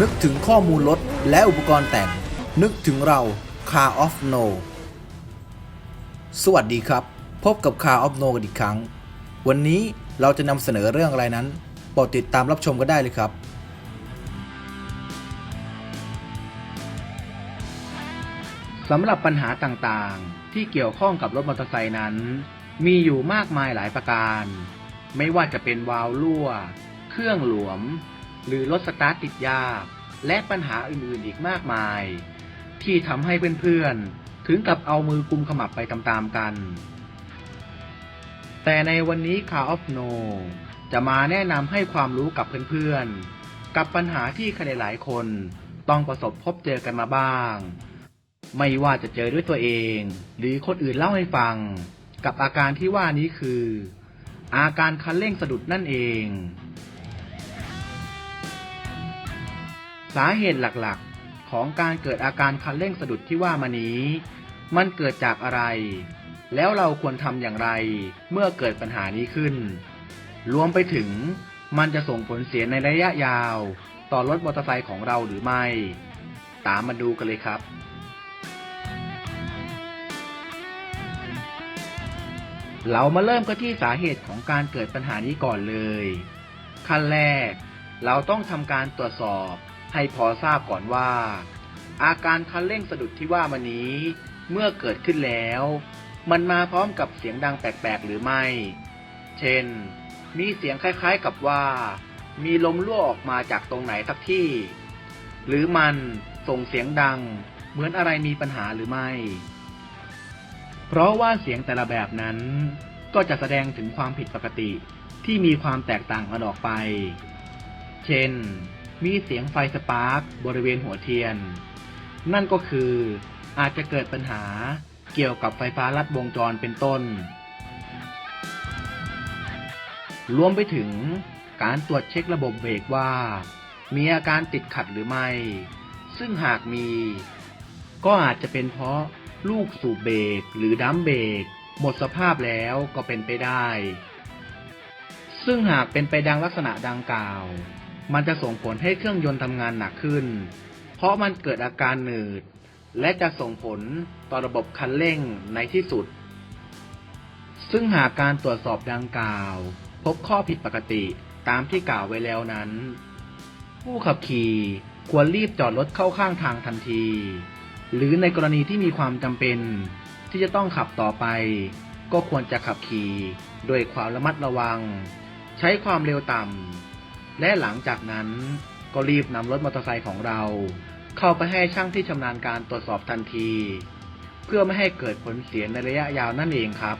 นึกถึงข้อมูลรถและอุปกรณ์แต่ง นึกถึงเรา Car of No สวัสดีครับ พบกับ Car of No กันอีกครั้ง วันนี้เราจะนำเสนอเรื่องอะไรนั้นโปรดติดตามรับชมกันได้เลยครับ สำหรับปัญหาต่างๆ ที่เกี่ยวข้องกับรถมอเตอร์ไซค์นั้น มีอยู่มากมายหลายประการ ไม่ว่าจะเป็นวาล์วรั่ว เครื่องหลวม หรือรถสตาร์ทติดยาก และปัญหาอื่นๆอีกมากมาย ที่ทำให้เพื่อนๆ ถึงกับเอามือกุมขมับไปตามๆกัน แต่ในวันนี้ Car of No จะมาแนะนำให้ความรู้กับเพื่อนๆ กับปัญหาที่ใครหลายๆคนต้องประสบพบเจอกันมาบ้าง ไม่ว่าจะเจอด้วยตัวเอง หรือคนอื่นเล่าให้ฟัง กับอาการที่ว่านี้คือ อาการคันเร่งสะดุดนั่นเอง สาเหตุหลักๆ ของการเกิดอาการคันเร่งสะดุดที่ว่ามานี้ มันเกิดจากอะไร แล้วเราควรทำอย่างไร เมื่อเกิดปัญหานี้ขึ้น รวมไปถึง มันจะส่งผลเสียในระยะยาว ต่อรถมอเตอร์ไซค์ของเราหรือไม่ ตามมาดูกันเลยครับ เรามาเริ่มกันที่สาเหตุของการเกิดปัญหานี้ก่อนเลย ขั้นแรก เราต้องทำการตรวจสอบ ให้พอทราบก่อนว่า อาการคันเร่งสะดุดที่ว่ามานี้ เมื่อเกิดขึ้นแล้ว มันมาพร้อมกับเสียงดังแปลกๆ หรือไม่ เช่น มีเสียงคล้ายๆกับว่า มีลมรั่วออกมาจากตรงไหนสักที่ หรือมันส่งเสียงดัง เหมือนอะไรมีปัญหาหรือไม่ เพราะว่าเสียงแต่ละแบบนั้น ก็จะแสดงถึงความผิดปกติที่มีความแตกต่างกันออกไป เช่น มีเสียงไฟสปาร์กบริเวณหัวเทียน นั่นก็คืออาจจะเกิดปัญหาเกี่ยวกับไฟฟ้าลัดวงจรเป็นต้น รวมไปถึงการตรวจเช็คระบบเบรกว่า มีอาการติดขัดหรือไม่ ซึ่งหากมี ก็อาจจะเป็นเพราะลูกสูบเบรกหรือดัมเบรกหมดสภาพแล้วก็เป็นไปได้ ซึ่งหากเป็นไปดังลักษณะดังกล่าว มันจะส่งผลให้เครื่องยนต์ทำงานหนักขึ้น เพราะมันเกิดอาการหนืด และจะส่งผลต่อระบบคันเร่งในที่สุด ซึ่งหากการตรวจสอบดังกล่าว พบข้อผิดปกติตามที่กล่าวไว้แล้วนั้น ผู้ขับขี่ควรรีบจอดรถเข้าข้างทางทันที หรือในกรณีที่มีความจำเป็น ที่จะต้องขับต่อไป ก็ควรจะขับขี่ด้วยความระมัดระวัง ใช้ความเร็วต่ำ และหลังจากนั้นก็รีบนำรถมอเตอร์ไซค์ของเรา เข้าไปให้ช่างที่ชำนาญการตรวจสอบทันที เพื่อไม่ให้เกิดผลเสียในระยะยาวนั่นเองครับ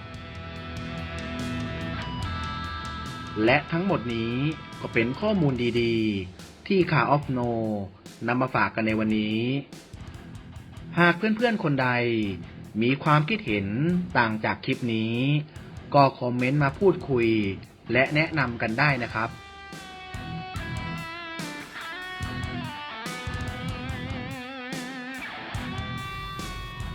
และทั้งหมดนี้ก็เป็นข้อมูลดีๆ ที่ Car of No นำมาฝากกันในวันนี้ หากเพื่อนๆคนใดมีความคิดเห็นต่างจากคลิปนี้ ก็คอมเมนต์มาพูดคุย และแนะนำกันได้นะครับ